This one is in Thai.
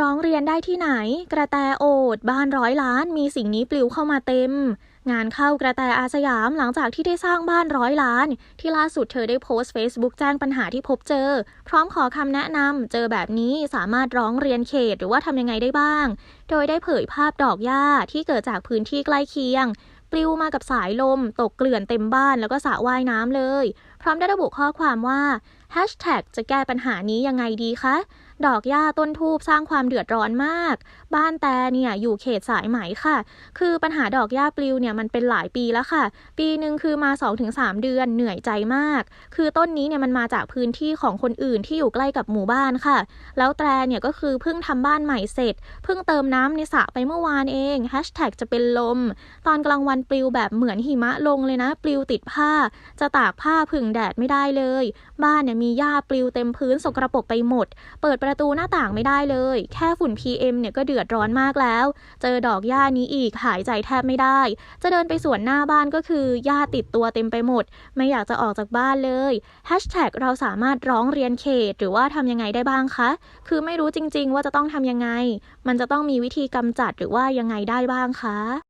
ร้องเรียนได้ที่ไหน กระแตโอด บ้านร้อยล้าน มีสิ่งนี้ปลิวเข้ามาเต็ม งานเข้ากระแตอาสยามหลังจากที่ได้สร้างบ้านร้อยล้าน ที่ล่าสุดเธอได้โพสต์ Facebook แจ้งปัญหาที่พบเจอ พร้อมขอคำแนะนำเจอแบบนี้สามารถร้องเรียนเขตหรือว่าทำยังไงได้บ้าง โดยได้เผยภาพดอกหญ้าที่เกิดจากพื้นที่ใกล้เคียง ปลิวมากับสายลม ตกเกลื่อนเต็มบ้านแล้วก็สระว่ายน้ำเลย พร้อมได้ระบุข้อความว่า Hashtag จะแก้ปัญหานี้ยังไงดีคะ ดอกหญ้าต้นทูบสร้างความเดือดร้อนมาก บ้านแต่เนี่ยอยู่เขตสายไหมค่ะ คือปัญหาดอกหญ้าปลิวเนี่ยมันเป็นหลายปีแล้วค่ะ ปีหนึ่งคือมา 2-3 เดือนเหนื่อยใจมาก คือต้นนี้เนี่ยมันมาจากพื้นที่ของคนอื่นที่อยู่ใกล้กับหมู่บ้านค่ะ แล้วแตรเนี่ยก็คือเพิ่งทำบ้านใหม่เสร็จ เพิ่งเติมน้ำในสระไปเมื่อวานเอง Hashtag จะเป็นลม ตอนกลางวันปลิวแบบเหมือนหิมะลงเลยนะ ปลิวติดผ้า จะตากผ้าผึ่งแดดไม่ได้เลย บ้านเนี่ยมีหญ้าปลิวเต็มพื้นสกรปรกไปหมด เปิดประตูหน้าต่างไม่ได้เลย แค่ฝุ่น PM เนี่ยก็เดือดร้อนมากแล้ว เจอดอกหญ้านี้อีกหายใจแทบไม่ได้ จะเดินไปสวนหน้าบ้านก็คือหญ้าติดตัวเต็มไปหมด ไม่อยากจะออกจากบ้านเลย Hashtag เราสามารถร้องเรียนเขต หรือว่าทำยังไงได้บ้างคะ คือไม่รู้จริง ๆ ว่าจะต้องทำยังไง มันจะต้องมีวิธีกำจัดหรือว่ายังไงได้บ้างคะ